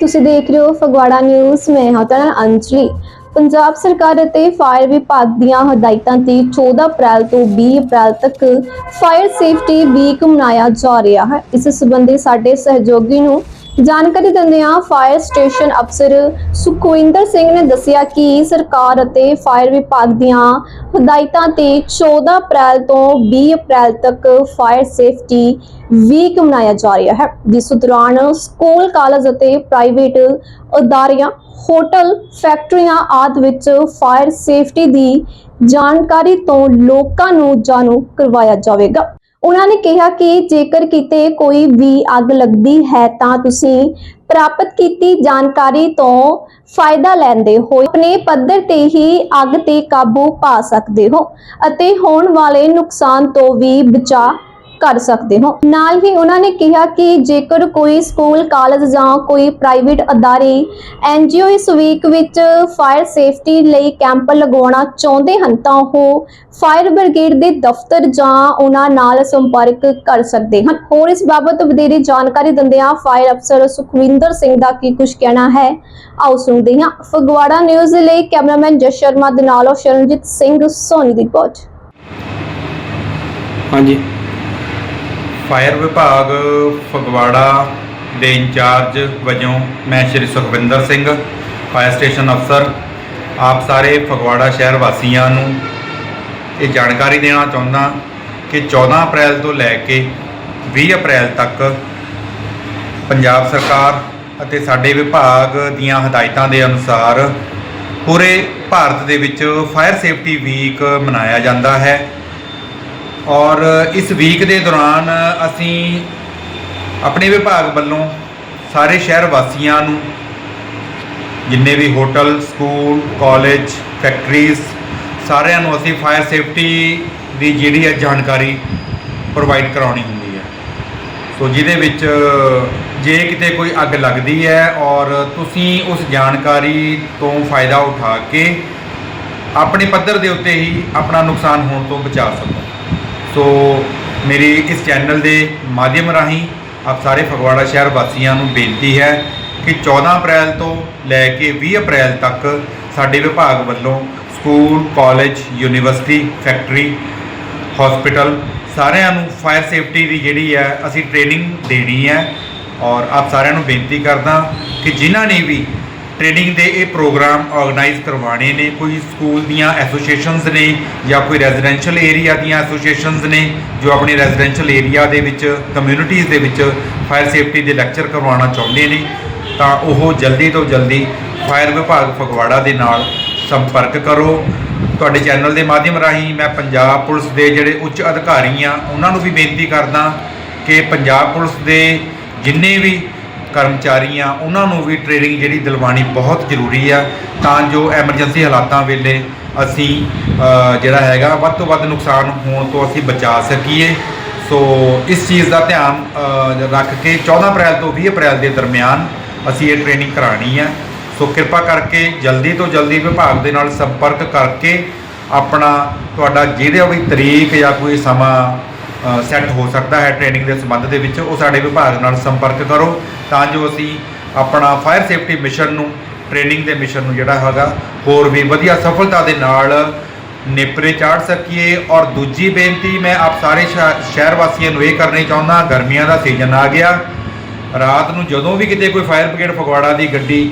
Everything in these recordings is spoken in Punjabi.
ਤੁਸੀਂ ਦੇਖ ਰਹੇ ਹੋ ਫਗਵਾੜਾ ਨਿਊਜ਼, ਮੈਂ ਹਾਂ ਤੁਹਾਡਾ ਅੰਜਲੀ। ਪੰਜਾਬ ਸਰਕਾਰ ਅਤੇ ਫਾਇਰ ਵਿਭਾਗ ਦੀਆਂ ਹਦਾਇਤਾਂ ਤੇ 14 ਅਪ੍ਰੈਲ ਤੋਂ 20 ਅਪ੍ਰੈਲ ਤੱਕ ਫਾਇਰ ਸੇਫਟੀ ਵੀਕ ਮਨਾਇਆ ਜਾ ਰਿਹਾ ਹੈ। ਇਸ ਸੰਬੰਧੀ ਸਾਡੇ ਸਹਿਯੋਗੀ ਨੂੰ ਜਾਣਕਾਰੀ ਦਿੰਦਿਆਂ ਫਾਇਰ ਸਟੇਸ਼ਨ ਅਫਸਰ ਸੁਖਵਿੰਦਰ ਸਿੰਘ ਨੇ ਦੱਸਿਆ ਕਿ ਸਰਕਾਰ ਅਤੇ ਫਾਇਰ ਵਿਭਾਗ ਦੀਆਂ ਹਦਾਇਤਾਂ ਤੇ 14 ਅਪ੍ਰੈਲ ਤੋਂ 20 ਅਪ੍ਰੈਲ ਤੱਕ ਫਾਇਰ ਸੇਫਟੀ ਵੀਕ ਮਨਾਇਆ ਜਾ ਰਿਹਾ ਹੈ। ਜਿਸ ਦੌਰਾਨ ਸਕੂਲ ਕਾਲਜ ਅਤੇ ਪ੍ਰਾਈਵੇਟ ਅਦਾਰਿਆਂ ਹੋਟਲ ਫੈਕਟਰੀਆਂ ਆਦਿ ਵਿੱਚ ਫਾਇਰ ਸੇਫਟੀ ਦੀ ਜਾਣਕਾਰੀ ਤੋਂ ਲੋਕਾਂ ਨੂੰ ਜਾਣੂ ਕਰਵਾਇਆ ਜਾਵੇਗਾ। ਉਹਨਾਂ ਨੇ ਕਿਹਾ ਕਿ ਜੇਕਰ ਕਿਤੇ ਕੋਈ ਵੀ ਅੱਗ ਲੱਗਦੀ ਹੈ ਤਾਂ ਤੁਸੀਂ ਪ੍ਰਾਪਤ ਕੀਤੀ ਜਾਣਕਾਰੀ ਤੋਂ ਫਾਇਦਾ ਲੈਂਦੇ ਹੋ। ਆਪਣੇ ਪੱਧਰ ਤੇ ਹੀ ਅੱਗ ਤੇ ਕਾਬੂ ਪਾ ਸਕਦੇ ਹੋ ਅਤੇ ਹੋਣ ਵਾਲੇ ਨੁਕਸਾਨ ਤੋਂ ਵੀ ਬਚਾ ਕਰ ਸਕਦੇ ਹੋ। ਨਾਲ ਹੀ ਉਹਨਾਂ ਨੇ ਕਿਹਾ ਕਿ ਜੇਕਰ ਕੋਈ ਸਕੂਲ, ਕਾਲਜ ਜਾਂ ਕੋਈ ਪ੍ਰਾਈਵੇਟ ਅਦਾਰੇ ਐਨਜੀਓ ਇਸ ਵੀਕ ਵਿੱਚ ਫਾਇਰ ਸੇਫਟੀ ਲਈ ਕੈਂਪ ਲਗਾਉਣਾ ਚਾਹੁੰਦੇ ਹਨ, ਤਾਂ ਉਹ ਫਾਇਰ ਬ੍ਰਿਗੇਡ ਦੇ ਦਫ਼ਤਰ ਜਾਂ ਉਹਨਾਂ ਨਾਲ ਸੰਪਰਕ ਕਰ ਸਕਦੇ ਹਨ। ਹੋਰ ਇਸ ਬਾਬਤ ਵਧੇਰੇ ਜਾਣਕਾਰੀ ਦਿੰਦਿਆਂ ਫਾਇਰ ਅਫਸਰ ਸੁਖਵਿੰਦਰ ਸਿੰਘ ਦਾ ਕੀ ਕੁਝ ਕਹਿਣਾ ਹੈ, ਆਓ ਸੁਣਦੇ ਹਾਂ। ਫਗਵਾੜਾ ਨਿਊਜ਼ ਲਈ ਕੈਮਰਾਮੈਨ ਜਸ ਸ਼ਰਮਾ ਦੇ ਨਾਲ ਸ਼ਰਨਜੀਤ ਸਿੰਘ ਸੋਨੀ ਦੀ ਰਿਪੋਰਟ। ਹਾਂਜੀ। ਫਾਇਰ ਵਿਭਾਗ ਫਗਵਾੜਾ ਦੇ ਇੰਚਾਰਜ ਵਜੋਂ ਮੈਂ ਸ਼੍ਰੀ ਸੁਖਵਿੰਦਰ ਸਿੰਘ, ਫਾਇਰ ਸਟੇਸ਼ਨ ਅਫਸਰ, ਆਪ ਸਾਰੇ ਫਗਵਾੜਾ ਸ਼ਹਿਰ ਵਾਸੀਆਂ ਨੂੰ ਇਹ ਜਾਣਕਾਰੀ ਦੇਣਾ ਚਾਹੁੰਦਾ ਕਿ 14 ਅਪ੍ਰੈਲ ਤੋਂ ਲੈ ਕੇ 20 ਅਪ੍ਰੈਲ ਤੱਕ ਪੰਜਾਬ ਸਰਕਾਰ ਅਤੇ ਸਾਡੇ ਵਿਭਾਗ ਦੀਆਂ ਹਦਾਇਤਾਂ ਦੇ ਅਨੁਸਾਰ ਪੂਰੇ ਭਾਰਤ ਦੇ ਵਿੱਚ ਫਾਇਰ ਸੇਫਟੀ ਵੀਕ ਮਨਾਇਆ ਜਾਂਦਾ ਹੈ। ਔਰ ਇਸ ਵੀਕ ਦੇ ਦੌਰਾਨ ਅਸੀਂ ਆਪਣੇ ਵਿਭਾਗ ਵੱਲੋਂ ਸਾਰੇ ਸ਼ਹਿਰ ਵਾਸੀਆਂ ਨੂੰ ਜਿੰਨੇ ਵੀ ਹੋਟਲ, ਸਕੂਲ ਕਾਲਜ ਫੈਕਟਰੀਜ਼ ਸਾਰਿਆਂ ਨੂੰ ਅਸੀਂ ਫਾਇਰ ਸੇਫਟੀ ਦੀ ਜਿਹੜੀ ਹੈ ਜਾਣਕਾਰੀ ਪ੍ਰੋਵਾਈਡ ਕਰਾਉਣੀ ਹੁੰਦੀ ਹੈ। ਸੋ ਜਿਹਦੇ ਵਿੱਚ ਜੇ ਕਿਤੇ ਕੋਈ ਅੱਗ ਲੱਗਦੀ ਹੈ ਔਰ ਤੁਸੀਂ ਉਸ ਜਾਣਕਾਰੀ ਤੋਂ ਫਾਇਦਾ ਉਠਾ ਕੇ ਆਪਣੇ ਪੱਧਰ ਦੇ ਉੱਤੇ ਹੀ ਆਪਣਾ ਨੁਕਸਾਨ ਹੋਣ ਤੋਂ ਬਚਾ ਸਕੋ। ਸੋ ਮੇਰੀ ਇਸ ਚੈਨਲ ਦੇ ਮਾਧਿਅਮ ਰਾਹੀਂ ਆਪ ਸਾਰੇ ਫਗਵਾੜਾ ਸ਼ਹਿਰ ਵਾਸੀਆਂ ਨੂੰ ਬੇਨਤੀ ਹੈ ਕਿ 14 ਅਪ੍ਰੈਲ ਤੋਂ ਲੈ ਕੇ 20 ਅਪ੍ਰੈਲ ਤੱਕ ਸਾਡੇ ਵਿਭਾਗ ਵੱਲੋਂ school, college, university, factory, hospital ਸਾਰਿਆਂ ਨੂੰ ਫਾਇਰ ਸੇਫਟੀ ਦੀ ਜਿਹੜੀ ਹੈ ਅਸੀਂ ਟ੍ਰੇਨਿੰਗ ਦੇਣੀ ਹੈ ਔਰ ਆਪ ਸਾਰਿਆਂ ਨੂੰ ਬੇਨਤੀ ਕਰਦਾ ਕਿ ਜਿਨ੍ਹਾਂ ਨੇ ਵੀ ਟ੍ਰੇਨਿੰਗ ਦੇ ਇਹ ਪ੍ਰੋਗਰਾਮ ਆਰਗੇਨਾਈਜ਼ ਕਰਵਾਣੇ ਨੇ, ਕੋਈ ਸਕੂਲ ਦੀਆਂ ਐਸੋਸੀਏਸ਼ਨਸ ਨੇ ਜਾਂ ਕੋਈ ਰੈਜ਼ੀਡੈਂਸ਼ੀਅਲ ਏਰੀਆ ਦੀਆਂ ਐਸੋਸੀਏਸ਼ਨਸ ਨੇ, ਜੋ ਆਪਣੇ ਰੈਜ਼ੀਡੈਂਸ਼ੀਅਲ ਏਰੀਆ ਦੇ ਵਿੱਚ, ਕਮਿਊਨਿਟੀਜ਼ ਦੇ ਵਿੱਚ ਫਾਇਰ ਸੇਫਟੀ ਦੇ ਲੈਕਚਰ ਕਰਵਾਉਣਾ ਚਾਹੁੰਦੇ ਨੇ, ਤਾਂ ਉਹ ਜਲਦੀ ਤੋਂ ਜਲਦੀ ਫਾਇਰ ਵਿਭਾਗ ਫਗਵਾੜਾ ਦੇ ਨਾਲ ਸੰਪਰਕ ਕਰੋ। ਤੁਹਾਡੇ ਚੈਨਲ ਦੇ ਮਾਧਿਅਮ ਰਾਹੀਂ ਮੈਂ ਪੰਜਾਬ ਪੁਲਿਸ ਦੇ ਜਿਹੜੇ ਉੱਚ ਅਧਿਕਾਰੀ ਆ, ਉਹਨਾਂ ਨੂੰ ਵੀ ਬੇਨਤੀ ਕਰਦਾ ਕਿ ਪੰਜਾਬ ਪੁਲਿਸ ਦੇ ਜਿੰਨੇ ਵੀ ਕਰਮਚਾਰੀ ਆ ਉਹਨਾਂ ਨੂੰ ਵੀ ਟ੍ਰੇਨਿੰਗ ਜਿਹੜੀ ਦਿਲਵਾਣੀ ਬਹੁਤ ਜ਼ਰੂਰੀ ਆ। ਤਾਂ ਜੋ ਐਮਰਜੈਂਸੀ ਹਾਲਾਤਾਂ ਵੇਲੇ ਅਸੀਂ ਜਿਹੜਾ ਹੈਗਾ, ਵੱਧ ਤੋਂ ਵੱਧ ਨੁਕਸਾਨ ਹੋਣ ਤੋਂ ਅਸੀਂ ਬਚਾ ਸਕੀਏ। ਸੋ ਇਸ ਚੀਜ਼ ਦਾ ਧਿਆਨ ਰੱਖ ਕੇ 14 ਅਪ੍ਰੈਲ ਤੋਂ 20 ਅਪ੍ਰੈਲ ਦੇ ਦਰਮਿਆਨ ਅਸੀਂ ਇਹ ਟ੍ਰੇਨਿੰਗ ਕਰਾਣੀ ਆ। ਸੋ ਕਿਰਪਾ ਕਰਕੇ ਜਲਦੀ ਤੋਂ ਜਲਦੀ ਵਿਭਾਗ ਦੇ ਨਾਲ ਸੰਪਰਕ ਕਰਕੇ ਆਪਣਾ ਤੁਹਾਡਾ ਜਿਹਦੇ ਵੀ ਤਰੀਕ ਜਾਂ ਕੋਈ ਸਮਾਂ ਸੈੱਟ ਹੋ ਸਕਦਾ ਹੈ ਟ੍ਰੇਨਿੰਗ ਦੇ ਸੰਬੰਧ ਦੇ ਵਿੱਚ, ਉਹ ਸਾਡੇ ਵਿਭਾਗ ਨਾਲ ਸੰਪਰਕ ਕਰੋ, ਤਾਂ ਜੋ ਅਸੀਂ ਆਪਣਾ ਫਾਇਰ ਸੇਫਟੀ ਮਿਸ਼ਨ ਨੂੰ ਟ੍ਰੇਨਿੰਗ ਦੇ ਮਿਸ਼ਨ ਨੂੰ ਜਿਹੜਾ ਹੈਗਾ, ਹੋਰ ਵੀ ਵਧੀਆ ਸਫਲਤਾ ਦੇ ਨਾਲ ਨੇਪਰੇ ਚਾੜ ਸਕੀਏ। ਔਰ ਦੂਜੀ ਬੇਨਤੀ, ਮੈਂ ਆਪ ਸਾਰੇ ਸ਼ਹਿ- ਸ਼ਹਿਰ ਵਾਸੀਆਂ ਨੂੰ ਇਹ ਕਰਨੀ ਚਾਹੁੰਦਾ, ਗਰਮੀਆਂ ਦਾ ਸੀਜ਼ਨ ਆ ਗਿਆ। ਰਾਤ ਨੂੰ ਜਦੋਂ ਵੀ ਕਿਤੇ ਕੋਈ ਫਾਇਰ ਬ੍ਰਿਗੇਡ ਫਗਵਾੜਾ ਦੀ ਗੱਡੀ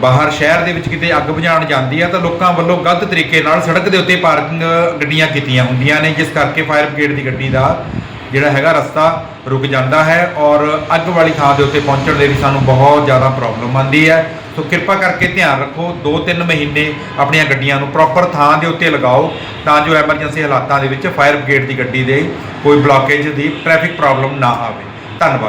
ਬਾਹਰ ਸ਼ਹਿਰ ਦੇ ਵਿੱਚ ਕਿਤੇ ਅੱਗ ਬੁਝਾਉਣ ਜਾਂਦੀ ਆ ਤਾਂ ਲੋਕਾਂ ਵੱਲੋਂ ਗਲਤ ਤਰੀਕੇ ਨਾਲ ਸੜਕ ਦੇ ਉੱਤੇ ਪਾਰਕਿੰਗ ਗੱਡੀਆਂ ਕੀਤੀਆਂ ਹੁੰਦੀਆਂ ਨੇ, ਜਿਸ ਕਰਕੇ ਫਾਇਰ ਬ੍ਰਿਗੇਡ ਦੀ ਗੱਡੀ ਦਾ ਜਿਹੜਾ ਹੈਗਾ ਰਸਤਾ ਰੁਕ ਜਾਂਦਾ ਹੈ ਔਰ ਅੱਗ ਵਾਲੀ ਥਾਂ ਦੇ ਉੱਤੇ ਪਹੁੰਚਣ ਦੇ ਵੀ ਸਾਨੂੰ ਬਹੁਤ ਜ਼ਿਆਦਾ ਪ੍ਰੋਬਲਮ ਆਉਂਦੀ ਹੈ। ਸੋ ਕਿਰਪਾ ਕਰਕੇ ਧਿਆਨ ਰੱਖੋ 2-3 ਮਹੀਨੇ ਆਪਣੀਆਂ ਗੱਡੀਆਂ ਨੂੰ ਪ੍ਰੋਪਰ ਥਾਂ ਦੇ ਉੱਤੇ ਲਗਾਓ ਤਾਂ ਜੋ ਐਮਰਜੈਂਸੀ ਹਾਲਾਤਾਂ ਦੇ ਵਿੱਚ ਫਾਇਰ ਬ੍ਰਿਗੇਡ ਦੀ ਗੱਡੀ ਦੇ ਕੋਈ ਬਲੌਕੇਜ ਦੀ ਟ੍ਰੈਫਿਕ ਪ੍ਰੋਬਲਮ ਨਾ ਆਵੇ। ਧੰਨਵਾਦ।